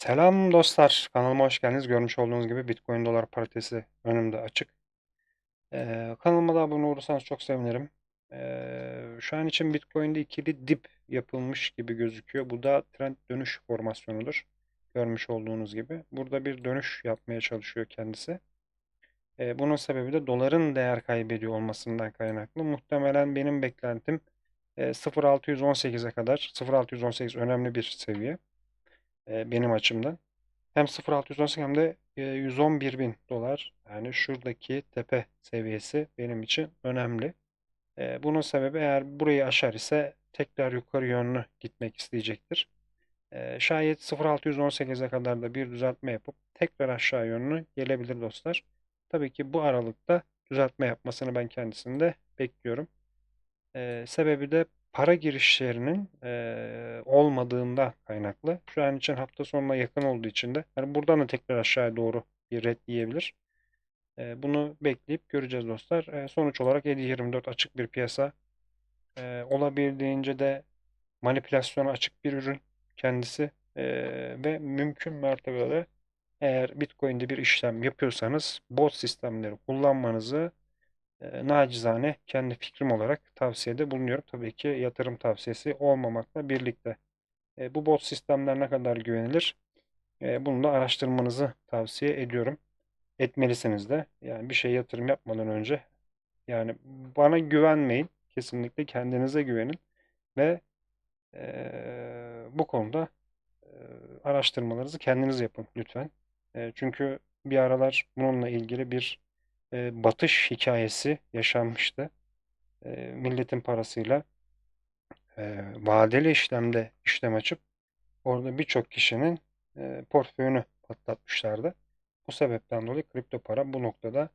Selam dostlar, kanalıma hoş geldiniz. Görmüş olduğunuz gibi Bitcoin dolar paritesi önümde açık. Ee, kanalıma da abone olursanız çok sevinirim. Ee, şu an için Bitcoin'de ikili dip yapılmış gibi gözüküyor. Bu da trend dönüş formasyonudur. Görmüş olduğunuz gibi. Burada bir dönüş yapmaya çalışıyor kendisi. Ee, bunun sebebi de doların değer kaybediyor olmasından kaynaklı. Muhtemelen benim beklentim e, 0.618'e kadar. 0.618 önemli bir seviye e, benim açımdan. Hem 0.618 hem de e, 111 bin dolar. Yani şuradaki tepe seviyesi benim için önemli. E, bunun sebebi eğer burayı aşar ise tekrar yukarı yönlü gitmek isteyecektir. E, şayet 0.618'e kadar da bir düzeltme yapıp tekrar aşağı yönlü gelebilir dostlar. Tabii ki bu aralıkta düzeltme yapmasını ben kendisinde bekliyorum. E, sebebi de para girişlerinin e, olmadığında kaynaklı. Şu an için hafta sonuna yakın olduğu için de yani buradan da tekrar aşağıya doğru bir red yiyebilir. E, bunu bekleyip göreceğiz dostlar. E, sonuç olarak 7.24 açık bir piyasa. E, olabildiğince de manipülasyona açık bir ürün kendisi. E, ve mümkün mertebede eğer Bitcoin'de bir işlem yapıyorsanız bot sistemleri kullanmanızı nacizane kendi fikrim olarak tavsiyede bulunuyorum. Tabii ki yatırım tavsiyesi olmamakla birlikte. Bu bot sistemler ne kadar güvenilir? Bunu da araştırmanızı tavsiye ediyorum. Etmelisiniz de. Yani bir şey yatırım yapmadan önce yani bana güvenmeyin. Kesinlikle kendinize güvenin ve bu konuda araştırmalarınızı kendiniz yapın lütfen. Çünkü bir aralar bununla ilgili bir batış hikayesi yaşanmıştı. Milletin parasıyla vadeli işlemde işlem açıp orada birçok kişinin portföyünü patlatmışlardı. Bu sebepten dolayı kripto para bu noktada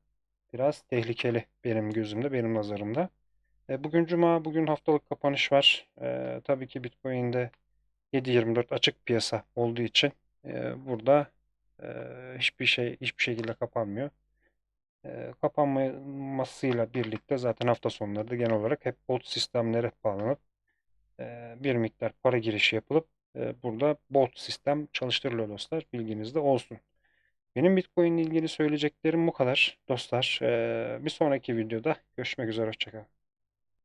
biraz tehlikeli benim gözümde, benim nazarımda. Bugün Cuma, bugün haftalık kapanış var. Tabii ki Bitcoin'de 7.24 açık piyasa olduğu için burada hiçbir şey hiçbir şekilde kapanmıyor. Kapanmasıyla birlikte zaten hafta sonları da genel olarak hep bot sistemlere bağlanıp e, bir miktar para girişi yapılıp burada bot sistem çalıştırılıyor dostlar. Bilginizde olsun. Benim Bitcoin ile ilgili söyleyeceklerim bu kadar dostlar. Bir sonraki videoda görüşmek üzere. Hoşçakalın.